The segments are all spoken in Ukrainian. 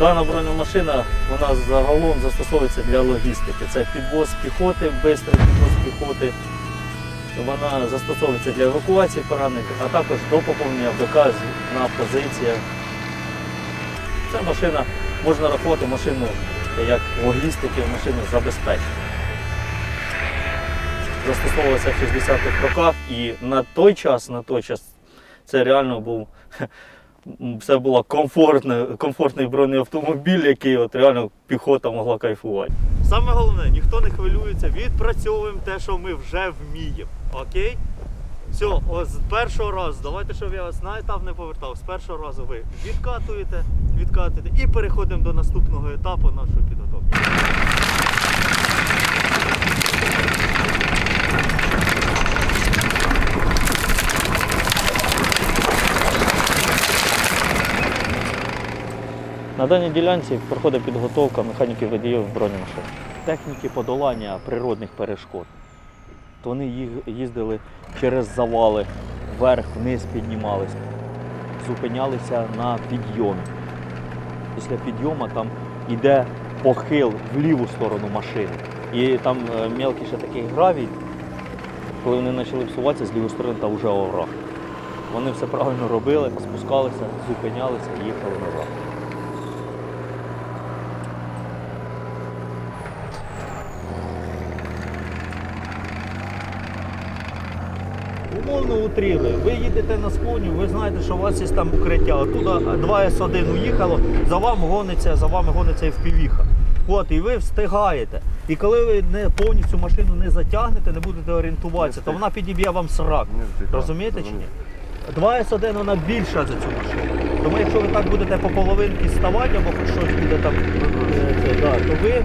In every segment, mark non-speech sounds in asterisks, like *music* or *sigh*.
Дана бронемашина вона загалом застосовується для логістики. Це підвоз піхоти, швидкий підвоз піхоти. Вона застосовується для евакуації поранених, а також до поповнення БК на позиціях. Ця машина можна рахувати машину як логістики, машину забезпечення. Застосовувалася в 60-х роках і на той час, на той час це реально був м, це була комфортна, комфортний бронеавтомобіль, який от реально піхота могла кайфувати. Саме головне, ніхто не хвилюється, відпрацьовуємо те, що ми вже вміємо. Окей? Все, з першого разу, давайте, щоб я вас на етап не повертав. З першого разу ви відкатуєте, відкатуєте і переходимо до наступного етапу нашої підготовки. На даній ділянці проходить підготовка механіків водіїв бронемашин. Техніки подолання природних перешкод. То вони їздили через завали, вверх, вниз піднімались, зупинялися на підйомі. Після підйому там йде похил в ліву сторону машини. І там е, мелкий ще такий гравій. Коли вони почали всуватися, з лівої сторони там вже овраг. Вони все правильно робили, спускалися, зупинялися і їхали назад. Умовно утріли. Ви їдете на склоні, ви знаєте, що у вас є там укриття. Оттуда 2С1 уїхало, за вами гониться, за вами гониться і впівіха. От, і ви встигаєте. І коли ви не повністю машину не затягнете, не будете орієнтуватися, то вона підіб'є вам срак. Розумієте чи ні? 2С1 вона більша за цю машину. Тому якщо ви так будете по половинки ставати або хоч щось буде там, е, це, да, то ви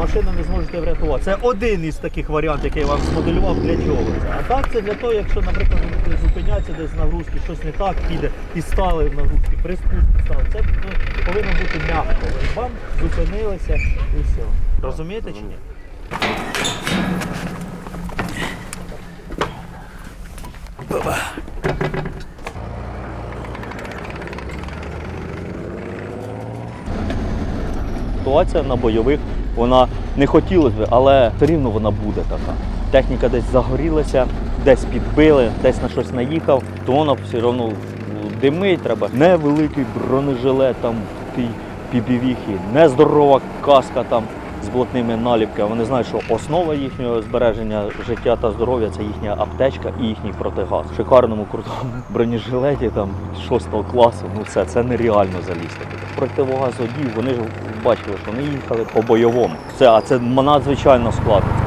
машину не зможете врятувати. Це один із таких варіантів, який я вам змоделював для чого це. А так це для того, якщо, наприклад, зупиняться десь нагрузки, щось не так піде і стали в нагрузки, при спуску стали. Це ну, повинно бути м'яко. Вам зупинилися і все. Розумієте чи ні? Ситуація на бойових, вона не хотілося б, але все рівно вона буде така. Техніка десь загорілася, десь підбили, десь на щось наїхав, то вона все одно димить треба. Невеликий бронежилет там в тій пібівіхі, нездорова каска там з блатними наліпками. Вони знають, що основа їхнього збереження життя та здоров'я це їхня аптечка і їхній протигаз. В шикарному крутому *laughs* бронежилеті там 6 класу. Ну все, це нереально залізти. Противогаз вони ж бачили, що вони їхали по бойовому. Це, а це надзвичайно складно.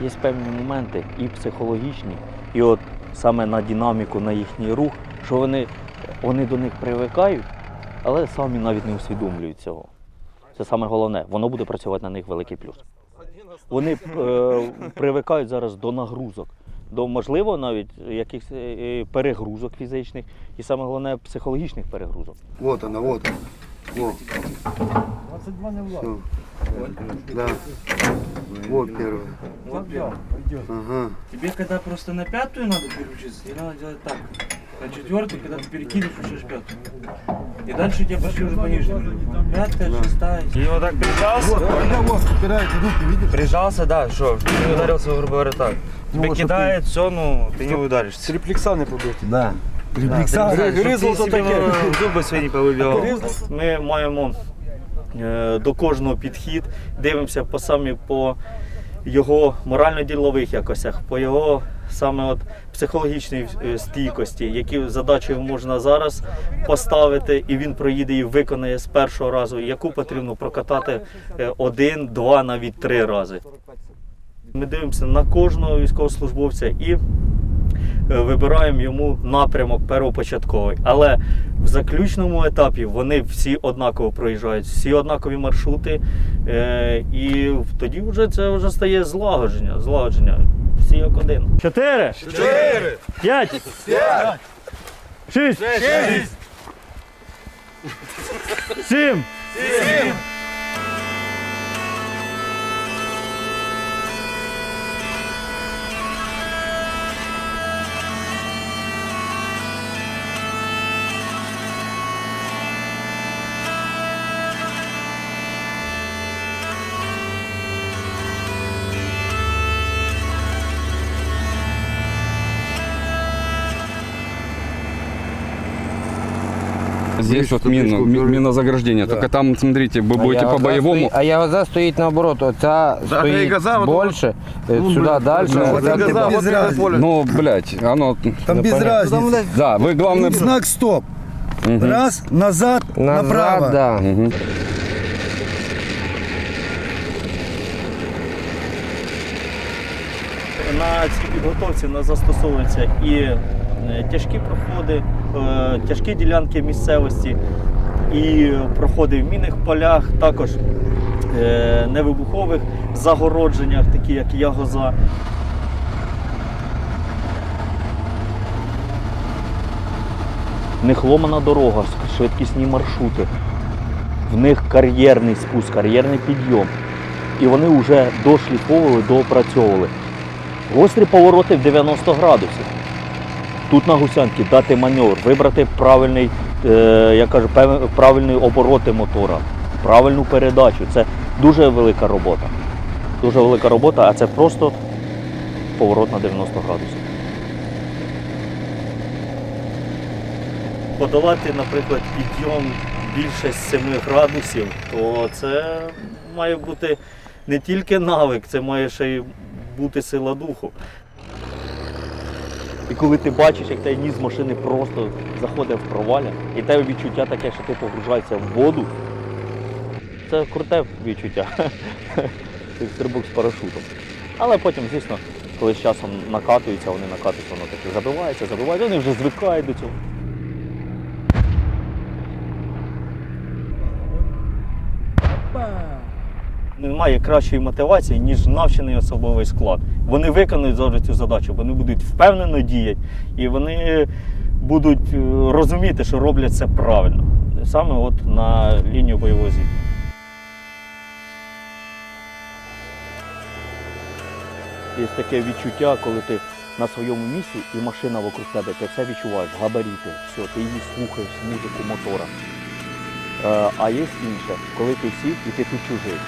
Є певні моменти і психологічні, і от саме на динаміку, на їхній рух, що вони, вони до них привикають, але самі навіть не усвідомлюють цього. Це саме головне, воно буде працювати на них великий плюс. Вони е, привикають зараз до нагрузок, до можливо навіть якихось е, перегрузок фізичних і саме головне психологічних перегрузок. Вот она, вот она. Вот. 22 не влад. Всё. Да. Вот первая Вот первый. Ага. Тебе когда просто на пятую надо переключиться, тебе надо делать так. На четвертую, когда ты перекидываешь, включаешь пятую. И дальше у тебя пошли уже по нижнему. Пятая, шестая. И вот так прижался. Вот, когда вот упирает руки, видишь? Прижался, да, что, ты не ударился, грубо говоря, так. Тебе вот, чтоб кидает, все, ну, ты не ударишься. Триплекса не побити. Да, Да. ты не знаешь, чтоб Гризло ты то себе таке. зуби свої не повибивав. Ми маємо е, до кожного підхід, дивимося по самі по його морально-ділових якостях, по його саме от психологічній е, стійкості, які задачі можна зараз поставити, і він проїде і виконає з першого разу, яку потрібно прокатати е, один, два, навіть три рази. Ми дивимося на кожного військовослужбовця і вибираємо йому напрямок первопочатковий. Але в заключному етапі вони всі однаково проїжджають, всі однакові маршрути. Е, і тоді вже це вже стає злагодження. злагодження. Всі як один. Чотири. Чотири. П'ять. П'ять. Шість. Шість. Сім. Здесь вот мина, ми- минозаграждение. Только там, смотрите, вы будете а по газа боевому. стоїть- а я газа стоїть наоборот. Оця і стоїть газа, от- більше, е, сюди далі. ну, а от газа і газа, типу- без разницы. Ну, блядь, оно... Там без разницы. Да, вы главное... Знак стоп. Раз, назад, Назад, направо. да. Мгм. На цій підготовці у нас застосовуються і е, тяжкі проходи, е, тяжкі ділянки місцевості, і проходи в мінних полях, також е, невибухових загородженнях, такі як ягоза. В них ломана дорога, швидкісні маршрути. В них кар'єрний спуск, кар'єрний підйом. І вони вже дошліфовували, доопрацьовували. Гострі повороти в 90 градусів. Тут на гусянці дати маневр, вибрати правильний, е, я кажу, правильні обороти мотора, правильну передачу. Це дуже велика робота. Дуже велика робота, а це просто поворот на 90 градусів. Подолати, наприклад, підйом більше 7 градусів, то це має бути не тільки навик, це має ще й бути сила духу. І коли ти бачиш, як той ніс машини просто заходить в проваля, і тебе відчуття таке, що ти погружаєшся в воду, це круте відчуття. *laughs* Як стрибок з парашутом. Але потім, звісно, коли з часом накатуються, вони накатуються, воно таке забивається, забивається, вони вже звикають до цього. Немає кращої мотивації, ніж навчений особовий склад. Вони виконують завжди цю задачу, вони будуть впевнено діяти і вони будуть е, розуміти, що роблять це правильно. Саме от на лінію бойового зіткнення. Є таке відчуття, коли ти на своєму місці і машина вокруг тебе, ти все відчуваєш, габаріти, все, ти її слухаєш, музику мотора. Е, а є інше, коли ти сів і ти тут чужий.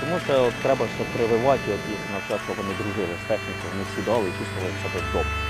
Тому що треба ще прививати от їх навчати, щоб вони дружили з технікою, вони сідали і чувствували себе вдома.